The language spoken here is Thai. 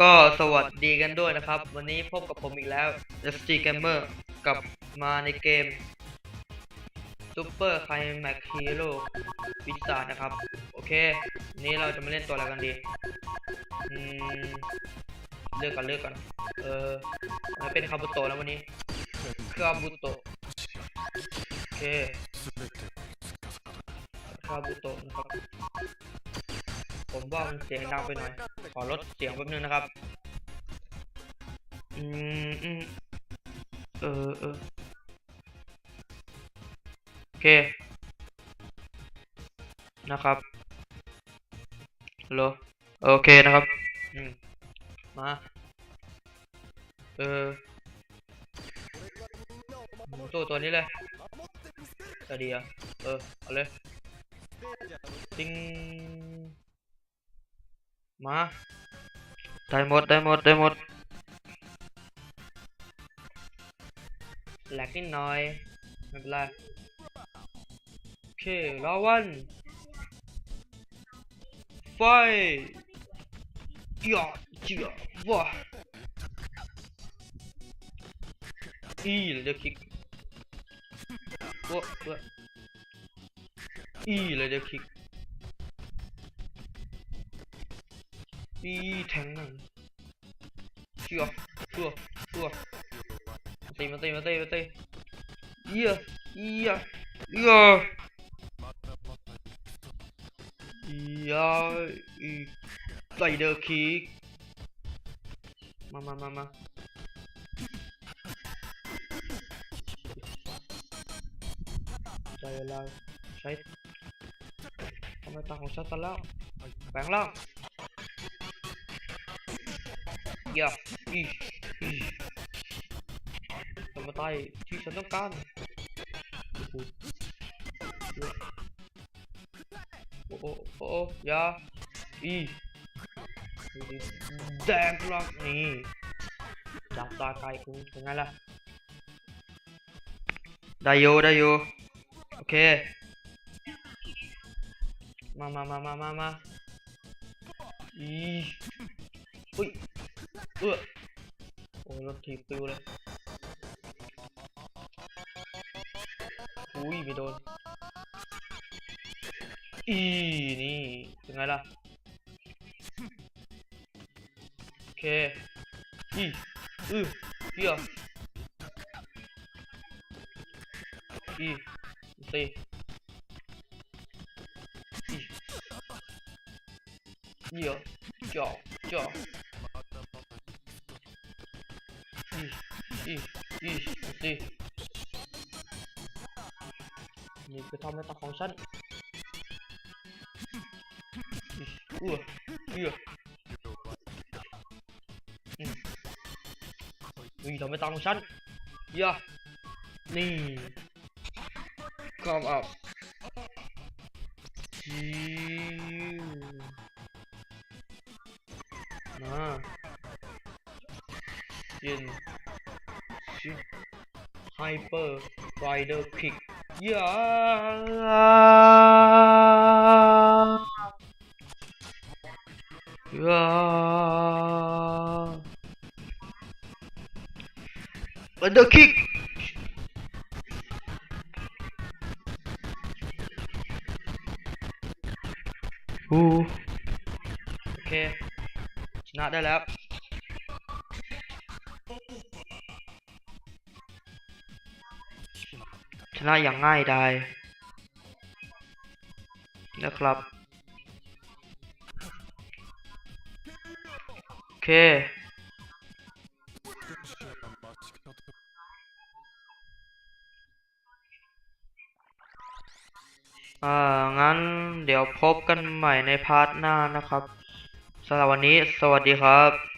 ก็สวัสดีกันด้วยนะครับ วันนี้พบกับผมอีกแล้ว SG Gamer กับมาในเกม Super Climax Hero วิสานะครับ โอเค นี้เราจะมาเล่นตัวอะไรกันดีอืมเลือกกันเลือกกัน เออมันเป็นคาบุโตะแล้ววันนี้คาบุโตะโอเคคาบุโตะนะครับ ผมว่ามันเสียงดังไปหน่อย ขอลดเสียงแป๊บนึงนะครับ อืมอืมเออเออโอเค นะครับฮัลโหลโอเคนะครับ อืม มา เออตัวตัวนี้เลยจะดีอะเออ เอาเลย ติง มาได้หมดได้หมดได้หมดแหลกนิดหน่อยไม่เป็นไรโอเครอวันไฟยาเจียว้าอีเลยเดี๋ยวคิกว้าว้าอีเลยเดี๋ยวคิก อีแทงหนังเชื่อเชื่อเชื่อมาตีมาตีมาตีมาตีเยี่ยเยี่ยเยี่ยเยี่ยอีไซเดอร์คิกมามามามาใจอะไรใช้ทำไมตาของฉันตันแล้วแปลงร่าง อย่าอีอีสมตายที่ฉันต้องการโอ้โหโอ้โหโอ้ย่าอีแดงพลักนี่จับตาไกลกูเป็นไงล่ะได้อยู่ได้อยู่โอเค มามามามามามาอีอุ้ย ออโอ้ยรถถีบปิวเลยอุ้ยไม่โดน อีนี่เป็นไงล่ะ โอเค อีอือเฮียอีตีอีเฮียจ่อจ่อ อีอีสินี่คือทำในตาของฉันอีเอื้อเอื้อนี่ทำในตาของฉันย่านี่ come up จิวมาเย็น ชิไฮเปอร์ไรเดอร์คิ นะอย่างง่ายดายนะครับโอเคอ่างั้นเดี๋ยวพบกันใหม่ในพาร์ทหน้านะครับสำหรับวันนี้สวัสดีครับ